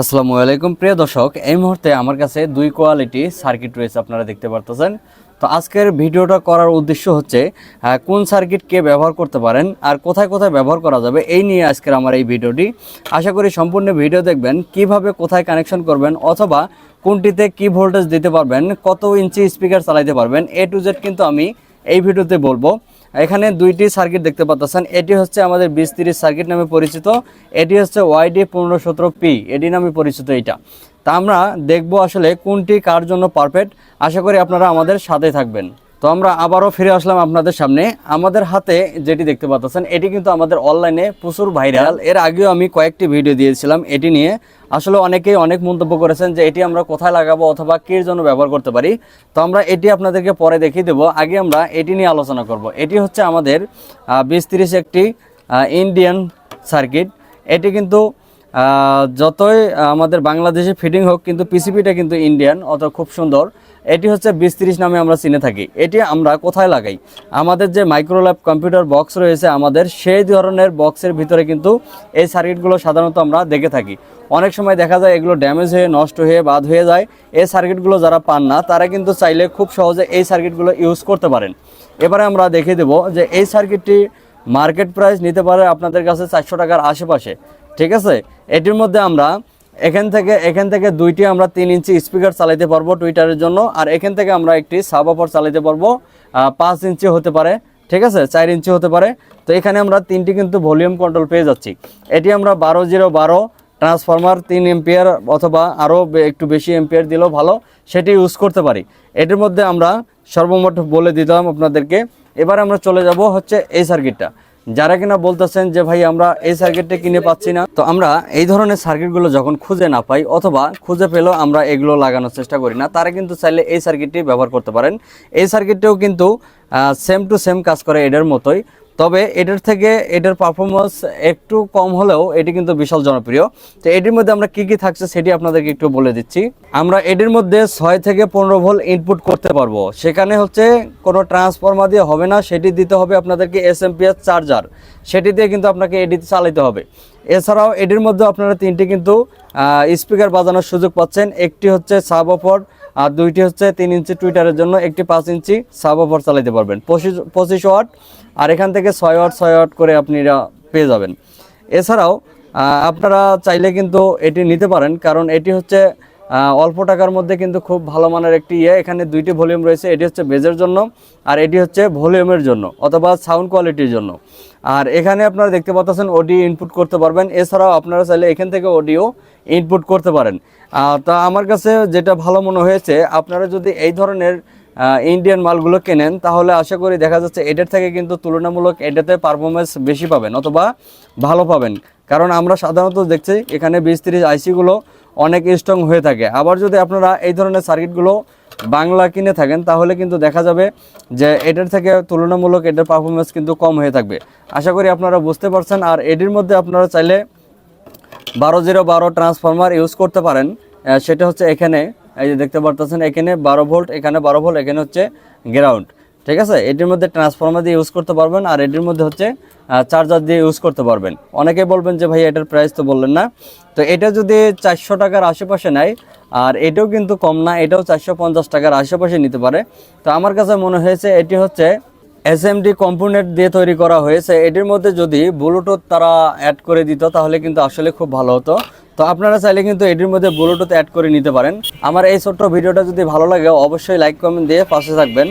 আসসালামু আলাইকুম। প্রিয় দর্শক, এই মুহূর্তে আমার কাছে দুই কোয়ালিটি সার্কিট রয়েছে, আপনারা দেখতে পারতেছেন। তো আজকের ভিডিওটা করার উদ্দেশ্য হচ্ছে কোন সার্কিট কে ব্যবহার করতে পারেন আর কোথায় কোথায় ব্যবহার করা যাবে, এই নিয়ে আজকের আমার এই ভিডিওটি। আশা করি সম্পূর্ণ ভিডিও দেখবেন, কীভাবে কোথায় কানেকশন করবেন অথবা কোনটিতে কি ভোল্টেজ দিতে পারবেন, কত ইঞ্চি স্পিকার চালাইতে পারবেন এ টু জেড কিন্তু আমি এই ভিডিওতে বলব। এখানে দুইটি সার্কিট দেখতে পাচ্ছেন এটি হচ্ছে আমাদের বিশ তিরিশ সার্কিট নামে পরিচিত। এটি হচ্ছে ওয়াইডি পনেরো সতেরো পি এটি নামে পরিচিত এটা তা আমরা দেখব আসলে কোনটি কার জন্য পারফেক্ট আশা করি আপনারা আমাদের সাথে থাকবেন। তো আমরা আবারও ফিরে আসলাম আপনাদের সামনে। আমাদের হাতে যেটি দেখতে পাচ্ছেন, এটি কিন্তু আমাদের অনলাইনে প্রচুর ভাইরাল এর আগেও আমি কয়েকটি ভিডিও দিয়েছিলাম, এটি নিয়ে। আসলে অনেকেই অনেক মন্তব্য করেছেন যে এটি আমরা কোথায় লাগাবো অথবা কির জন্য ব্যবহার করতে পারি। তো আমরা এটি আপনাদেরকে পরে দেখিয়ে দেবো। আগে আমরা এটি নিয়ে আলোচনা করব। এটি হচ্ছে আমাদের বিশ তিরিশ একটি ইন্ডিয়ান সার্কিট এটি কিন্তু যতই আমাদের বাংলাদেশে ফিটিং হোক, কিন্তু পিসিপিটা কিন্তু ইন্ডিয়ান অত খুব সুন্দর। এটি হচ্ছে বিশ তিরিশ নামে আমরা চিনে থাকি। এটি আমরা কোথায় লাগাই? আমাদের যে মাইক্রোল্যাব কম্পিউটার বক্স রয়েছে আমাদের, সেই ধরনের বক্সের ভিতরে কিন্তু এই সার্কিটগুলো সাধারণত আমরা দেখে থাকি। অনেক সময় দেখা যায় এগুলো ড্যামেজ হয়ে, নষ্ট হয়ে, বাদ হয়ে যায়। এই সার্কিটগুলো যারা পান না, তারা কিন্তু চাইলে খুব সহজে এই সার্কিটগুলো ইউজ করতে পারেন। এবারে আমরা দেখে দেব যে এই সার্কিটটি মার্কেট প্রাইস নিতে পারে আপনাদের কাছে চারশো টাকার আশেপাশে। ঠিক আছে? এটির মধ্যে আমরা এখান থেকে এখান থেকে দুইটি আমরা তিন ইঞ্চি স্পিকার চালাইতে পারব টুইটারের জন্য, আর এখান থেকে আমরা একটি সাব অফার চালাইতে পারব পাঁচ ইঞ্চি হতে পারে, ঠিক আছে? চার ইঞ্চি হতে পারে। তো এখানে আমরা তিনটি কিন্তু ভলিউম কন্ট্রোল পেয়ে যাচ্ছি। এটি আমরা বারো জিরো বারো ট্রান্সফরমার তিন এম্পিয়ার অথবা আরও একটু বেশি এম্পিয়ার দিলেও ভালো, সেটি ইউজ করতে পারি। এটির মধ্যে আমরা সর্বমোট বলে দিতাম আপনাদেরকে। এবার আমরা চলে যাব হচ্ছে এই সার্কিটটা যারা কিনা বলতেছেন যে, ভাই, আমরা এই সার্কিটটা কিনে পাচ্ছি না। তো আমরা এই ধরনের সার্কিটগুলো যখন খুঁজে না পাই অথবা খুঁজে পেলেও আমরা এগুলো লাগানোর চেষ্টা করি না, তারা কিন্তু চাইলে এই সার্কিটটি ব্যবহার করতে পারেন। এই সার্কিটটিও কিন্তু সেম টু সেম কাজ করে এটার মতোই। তবে এটার থেকে এটার পারফরমেন্স একটু কম হলেও এটি কিন্তু বিশাল জনপ্রিয়। তো এটির মধ্যে আমরা কি কি থাকছে সেটি আপনাদেরকে একটু বলে দিচ্ছি। আমরা এটির মধ্যে ছয় থেকে পনেরো ভোল্ট ইনপুট করতে পারব। সেখানে হচ্ছে কোনো ট্রান্সফর্মার দিয়ে হবে না, সেটি দিতে হবে আপনাদেরকে এস এম চার্জার সেটি দিয়ে কিন্তু আপনাকে এডিতে চালাতে হবে। এছাড়াও এটির মধ্যে আপনারা তিনটি কিন্তু স্পিকার বাজানোর সুযোগ পাচ্ছেন। একটি হচ্ছে সাব অফার আর দুইটি হচ্ছে তিন ইঞ্চি টুইটারের জন্য একটি পাঁচ ইঞ্চি সাব অফার চালাইতে পারবেন। পঁচিশ পঁচিশ ওয়াট, আর এখান থেকে ছয় ওয়াট ছয় ওয়াট করে আপনি পেয়ে যাবেন। এছাড়াও আপনারা চাইলে কিন্তু এটি নিতে পারেন, কারণ এটি হচ্ছে অল্প টাকার মধ্যে কিন্তু খুব ভালো মানের একটি ইয়ে। এখানে দুইটি ভলিউম রয়েছে, এটি হচ্ছে বেজের জন্য আর এটি হচ্ছে ভলিউমের জন্য অথবা সাউন্ড কোয়ালিটির জন্য। আর এখানে আপনারা দেখতে পাচ্ছেন অডিও ইনপুট করতে পারবেন। এছাড়াও আপনারা চাইলে এখান থেকে অডিও ইনপুট করতে পারেন। তা আমার কাছে যেটা ভালো মনে হয়েছে, আপনারা যদি এই ধরনের ইন্ডিয়ান মালগুলো কেনেন, তাহলে আশা করি দেখা যাচ্ছে এটার থেকে কিন্তু তুলনামূলক এটাতে পারফরমেন্স বেশি পাবেন অথবা ভালো পাবেন। কারণ আমরা সাধারণত দেখছি এখানে বিশ তিরিশ আইসিগুলো অনেক স্ট্রং হয়ে থাকে। আবার যদি আপনারা এই ধরনের সার্কিটগুলো বাংলা কিনে থাকেন, তাহলে কিন্তু দেখা যাবে যে এটার থেকে তুলনামূলক এটার পারফরমেন্স কিন্তু কম হয়ে থাকবে। আশা করি আপনারা বুঝতে পারছেন। আর এটির মধ্যে আপনারা চাইলে বারো জিরো বারো ট্রান্সফরমার ইউজ করতে পারেন। সেটা হচ্ছে এখানে, এই যে দেখতে পারতেছেন, এখানে বারো ভোল্ট এখানে বারো ভোল্ট এখানে হচ্ছে গ্রাউন্ড ঠিক আছে? এটির মধ্যে ট্রান্সফর্মার দিয়ে ইউজ করতে পারবেন আর এটির মধ্যে হচ্ছে চার্জার দিয়ে ইউজ করতে পারবেন। অনেকে বলবেন যে, ভাই, এটার প্রাইস তো বললেন না। তো এটা যদি চারশো টাকার আশেপাশে নেয়, আর এটাও কিন্তু কম না, এটাও চারশো পঞ্চাশ টাকার আশেপাশে নিতে পারে। তো আমার কাছে মনে হয়েছে, এটি হচ্ছে এস এসএমডি কম্পোনেন্ট দিয়ে তৈরি করা হয়েছে। এটির মধ্যে যদি ব্লুটুথ তারা অ্যাড করে দিত, তাহলে কিন্তু আসলে খুব ভালো হতো। তো আপনারা চাইলে কিন্তু এটির মধ্যে ব্লুটুথ অ্যাড করে নিতে পারেন। আমার এই ছোট্ট ভিডিওটা যদি ভালো লাগে, অবশ্যই লাইক কমেন্ট দিয়ে পাশে থাকবেন।